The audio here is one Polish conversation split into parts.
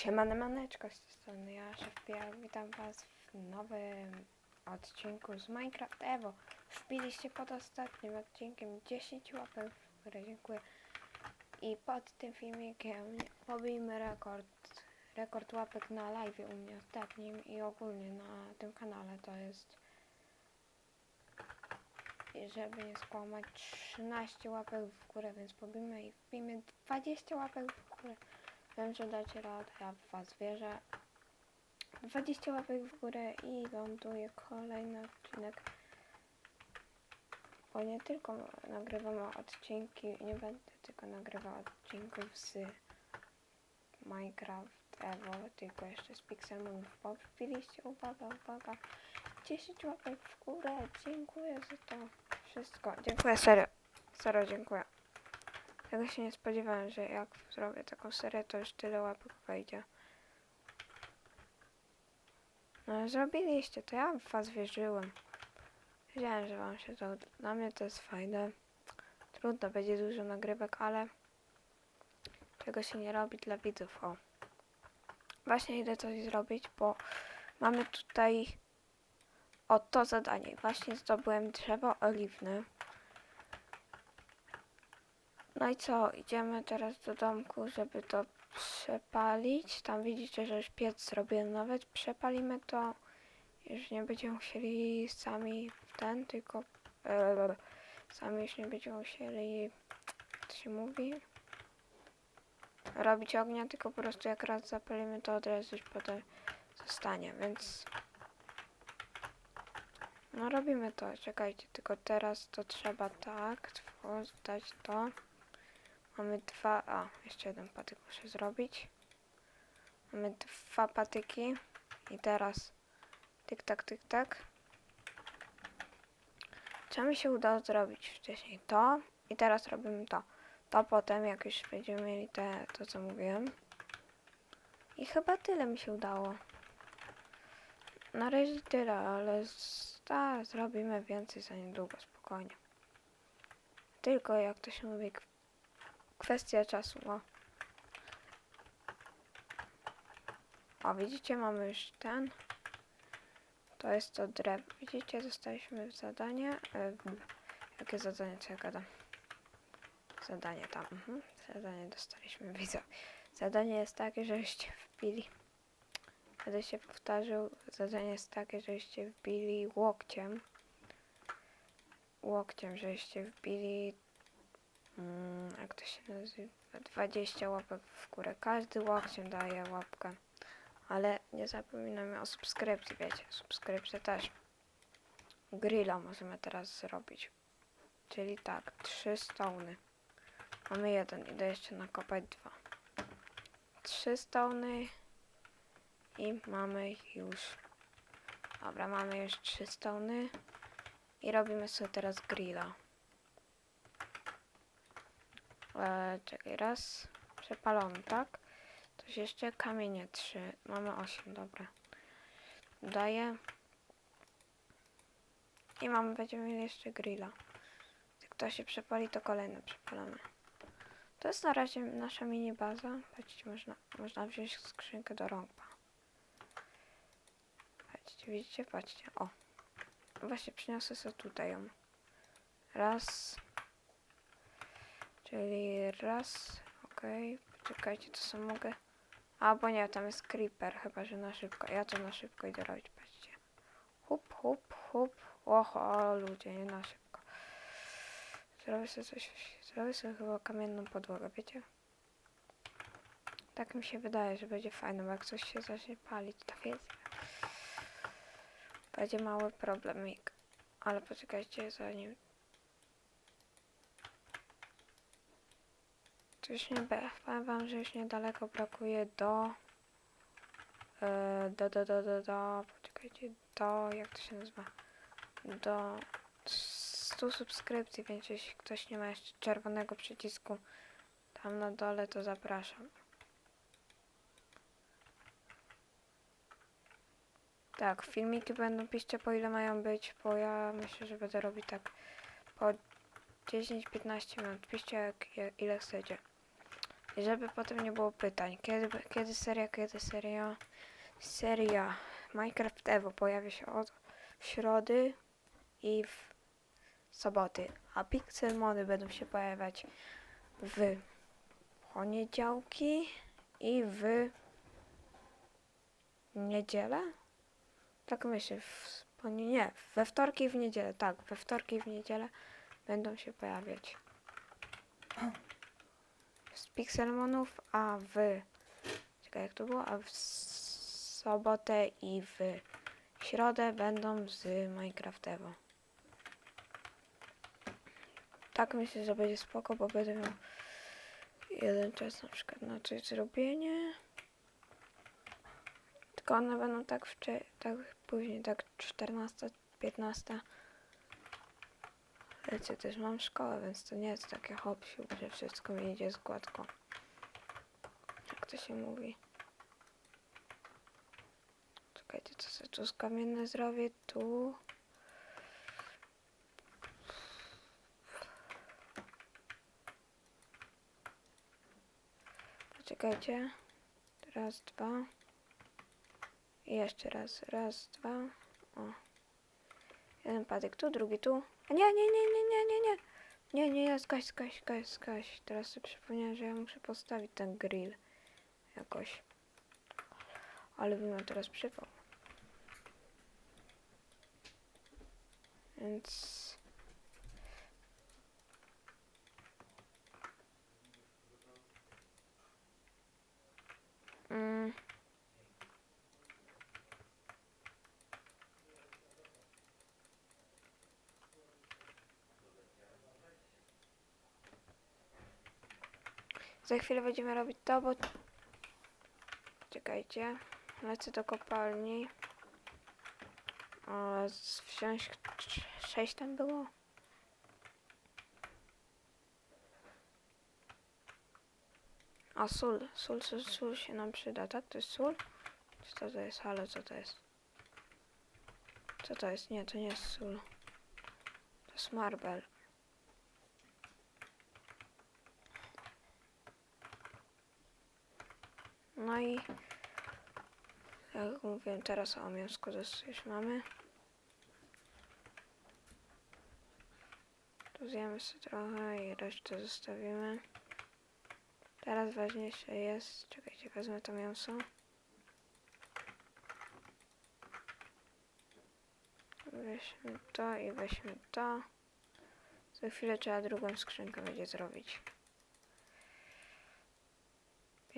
Siemane maneczko z tej strony, ja Szefpia, witam was w nowym odcinku z Minecraft Evo. Wbiliście pod ostatnim odcinkiem 10 łapek w górę, dziękuję. I pod tym filmikiem pobijmy rekord, rekord łapek na live u mnie ostatnim i ogólnie na tym kanale to jest, żeby nie skłamać, 13 łapek w górę, więc pobijmy i wbijmy 20 łapek w górę. Wiem, że dacie radę, ja w was wierzę. 20 łapek w górę i ląduje kolejny odcinek. Bo nie tylko nagrywam odcinki, nie będę tylko nagrywał odcinków z Minecraft Evo, tylko jeszcze z Pixelmonów. Bo wbiliście, uwaga, uwaga, 10 łapek w górę, dziękuję za to wszystko. Dziękuję, serio, serio dziękuję. Tego się nie spodziewałem, że jak zrobię taką serię, to już tyle łapek wejdzie. No zrobiliście to, ja w was wierzyłem. Wiedziałem, że wam się to... Dla mnie to jest fajne. Trudno, będzie dużo nagrywek, ale... Tego się nie robi dla widzów, o. Właśnie idę coś zrobić, bo mamy tutaj... O, to zadanie. Właśnie zdobyłem drzewo oliwne. No i co, idziemy teraz do domku, żeby to przepalić. Tam widzicie, że już piec zrobiłem nawet. Przepalimy to. Już nie będziemy musieli sami ten, tylko e, sami już nie będziemy musieli, co się mówi, robić ognia, tylko po prostu jak raz zapalimy, to od razu już potem zostanie, więc no robimy to. Czekajcie, tylko teraz to trzeba tak, dać to. Mamy dwa, a jeszcze jeden patyk muszę zrobić. Mamy dwa patyki i teraz tyk tak, tyk tak. Co mi się udało zrobić wcześniej? To i teraz robimy to. To potem, jak już będziemy mieli te, to co mówiłem. I chyba tyle mi się udało. Na razie tyle, ale ta, zrobimy więcej za niedługo, spokojnie. Tylko jak to się mówi, kwestia czasu, no. O, widzicie, mamy już ten. To jest to drew. Widzicie, dostaliśmy zadanie. E, jakie zadanie, co ja gadam? Zadanie tam. Mhm. Zadanie dostaliśmy, widzę. Zadanie jest takie, żeście wbili. Będę się powtarzał. Zadanie jest takie, żeście wbili łokciem. Łokciem, żeście wbili jak to się nazywa? 20 łapek w górę. Każdy łokciem daje łapkę. Ale nie zapominamy o subskrypcji, wiecie. Subskrypcja też. Grilla możemy teraz zrobić. Czyli tak, trzy stony. Mamy jeden, idę jeszcze nakopać dwa. Trzy stony i mamy już. Dobra, mamy już trzy stony. I robimy sobie teraz grilla. E, czekaj, raz. Przepalony, tak? Coś jeszcze? Kamienie trzy. Mamy osiem, dobra. Daję. I mamy, będziemy mieli jeszcze grilla. Jak to się przepali, to kolejne przepalone. To jest na razie nasza mini baza. Patrzcie, można, można wziąć skrzynkę do rąk. Patrzcie, widzicie? Patrzcie. O. Właśnie przyniosę sobie tutaj ją. Raz. Czyli raz, okej, poczekajcie, to co mogę, albo nie, tam jest creeper, chyba, że na szybko, ja to na szybko idę robić, patrzcie, hup, hup, hup, oho, ludzie, nie na szybko, zrobię sobie coś, zrobię sobie chyba kamienną podłogę, wiecie, tak mi się wydaje, że będzie fajne, bo jak coś się zacznie palić, to wiecie, będzie mały problemik, ale poczekajcie, zanim już nie powiem wam, że już niedaleko brakuje do, e, do, do, do, do, do, poczekajcie, do, jak to się nazywa, do 100 subskrypcji, więc jeśli ktoś nie ma jeszcze czerwonego przycisku tam na dole, to zapraszam. Tak, filmiki będą, piszcie po ile mają być, bo ja myślę, że będę robić tak po 10-15 minut, piszcie jak, jak, ile chcecie. Żeby potem nie było pytań, kiedy, kiedy seria, kiedy seria. Seria Minecraft Evo pojawi się od środy i w soboty, a Pixelmony będą się pojawiać w poniedziałki i w niedzielę? Tak myślę, w, nie, we wtorki i w niedzielę, tak, we wtorki i w niedzielę będą się pojawiać z Pixelmonów, a w czekaj jak to było, a w sobotę i w środę będą z Minecraft Evo. Tak myślę, że będzie spoko, bo będę miał jeden czas na przykład na coś zrobienie. Tylko one będą tak wcze- tak później, tak 14, 15. Wiecie, też mam szkołę, więc to nie jest takie hop że wszystko mi idzie z gładko. Jak to się mówi? Czekajcie, co sobie tu z kamienne zrobię? Tu. Poczekajcie. Raz, dwa. I jeszcze raz. Raz, dwa. O. Jeden patyk tu, drugi tu. A nie, nie, nie, nie, nie, nie, nie. Nie, nie, zgaś, zgaś, zgaś, zgaś. Teraz sobie przypomniałem, że ja muszę postawić ten grill. Jakoś. Ale bym miał teraz przypał. Więc... Mm. Za chwilę będziemy robić to, bo... Czekajcie. Lecę do kopalni. O, wziąć... trz- Sześć tam było? A sól, sól, sól, sól się nam przyda, tak? To jest sól? Czy to, to jest? Halo, co to jest? Co to jest? Nie, to nie jest sól. To jest marble. No i jak mówiłem teraz o mięsku też już mamy. Tu zjemy sobie trochę i resztę zostawimy. Teraz ważniejsze jest, czekajcie, wezmę to mięso. Weźmy to i weźmy to. Za chwilę trzeba drugą skrzynkę będzie zrobić.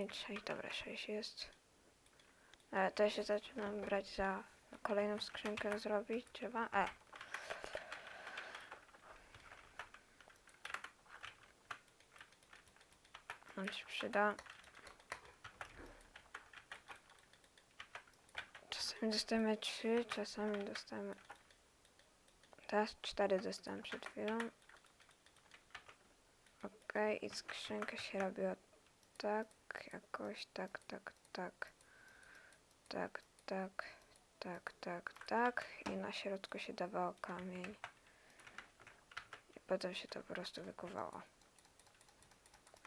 5, 6, dobra, 6 jest. Ale to się zaczynam brać za kolejną skrzynkę zrobić. Trzeba. E. Nam się przyda. Czasami dostajemy 3, czasami dostajemy. Teraz 4 dostałem przed chwilą. Okej, i skrzynka się robiła tak, jakoś tak, tak, tak. Tak, tak, tak, tak, tak. I na środku się dawało kamień. I potem się to po prostu wykuwało.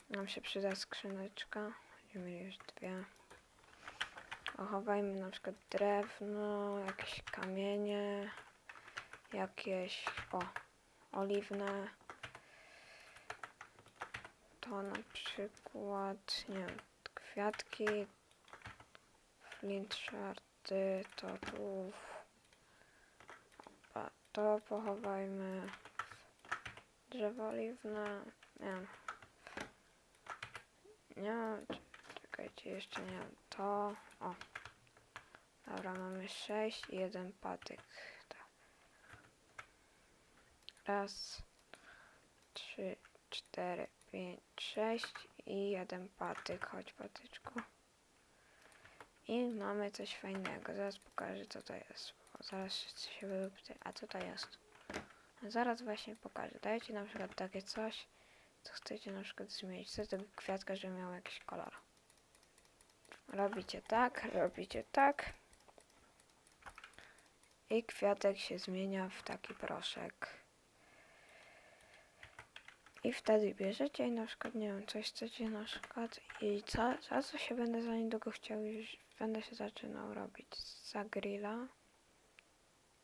Nam się przyda skrzyneczka. Będziemy już dwie. Ochowajmy na przykład drewno, jakieś kamienie, jakieś, o, oliwne. To na przykład, nie wiem, kwiatki, flint shardy, to tu, a to pochowajmy, drzewo oliwne, nie wiem, nie, czekajcie, jeszcze nie wiem, to, o, dobra, mamy sześć i jeden patyk, tak. raz, trzy, cztery, pięć, sześć i jeden patyk, chodź patyczku. I mamy coś fajnego, zaraz pokażę co to jest, bo zaraz się pytać, a co to jest? Zaraz właśnie pokażę, dajcie na przykład takie coś, co chcecie na przykład zmienić, chcę tego kwiatka, żeby miał jakiś kolor. Robicie tak, robicie tak. I kwiatek się zmienia w taki proszek. I wtedy bierzecie i na przykład, nie wiem, coś chcecie na przykład i co, za co się będę za niedługo chciał już, będę się zaczynał robić za grilla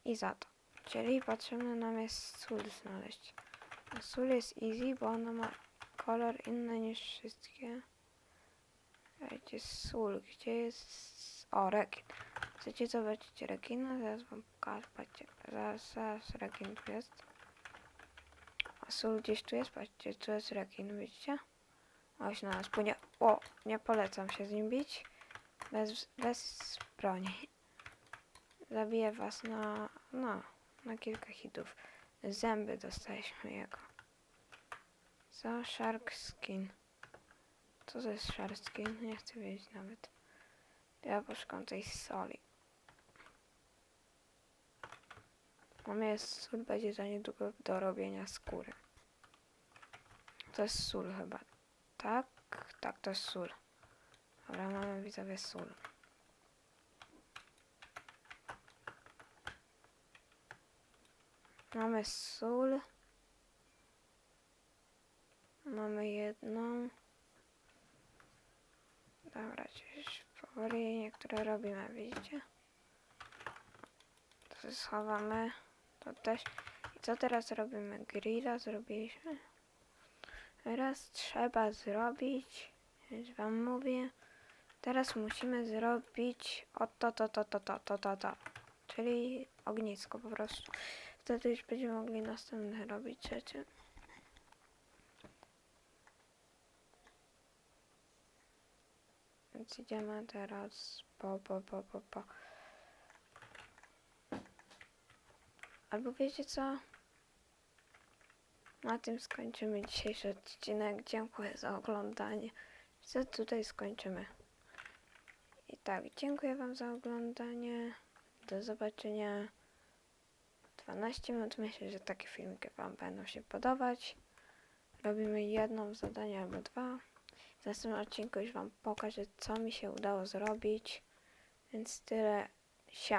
i za to. Czyli potrzebne nam jest sól znaleźć. A sól jest easy, bo ona ma kolor inny niż wszystkie. Gdzie sól? Gdzie jest... O, rekin. Chcecie zobaczyć rekina? Zaraz wam pokażę. Patrzcie, zaraz, zaraz rekin tu jest. Sól gdzieś tu jest? Patrzcie, tu jest rekin, widzicie? Oś na nas płynie. O, nie polecam się z nim bić. Bez, bez broni. Zabiję was na, no, na kilka hitów. Zęby dostaliśmy jego. Co? Shark skin. Co to jest shark skin? Nie chcę wiedzieć nawet. Ja poszukam tej soli. Mamy sól, będzie za niedługo do robienia skóry. To jest sól chyba. Tak? Tak, to jest sól. Dobra, mamy widzowie sól. Mamy sól. Mamy jedną. Dobra, już powoli niektóre robimy, widzicie? To schowamy. To też. Co teraz robimy? Grilla zrobiliśmy. Teraz trzeba zrobić, już wam mówię. Teraz musimy zrobić o to, to, to, to, to, to, to, to. Czyli ognisko po prostu. Wtedy już będziemy mogli następne robić rzeczy. Więc idziemy teraz po, po, po, po, po. Albo wiecie co? Na tym skończymy dzisiejszy odcinek. Dziękuję za oglądanie. Co tutaj skończymy? I tak, dziękuję Wam za oglądanie. Do zobaczenia. 12 minut. Myślę, że takie filmiki Wam będą się podobać. Robimy jedno zadanie albo dwa. W następnym odcinku już Wam pokażę, co mi się udało zrobić. Więc tyle. Siema.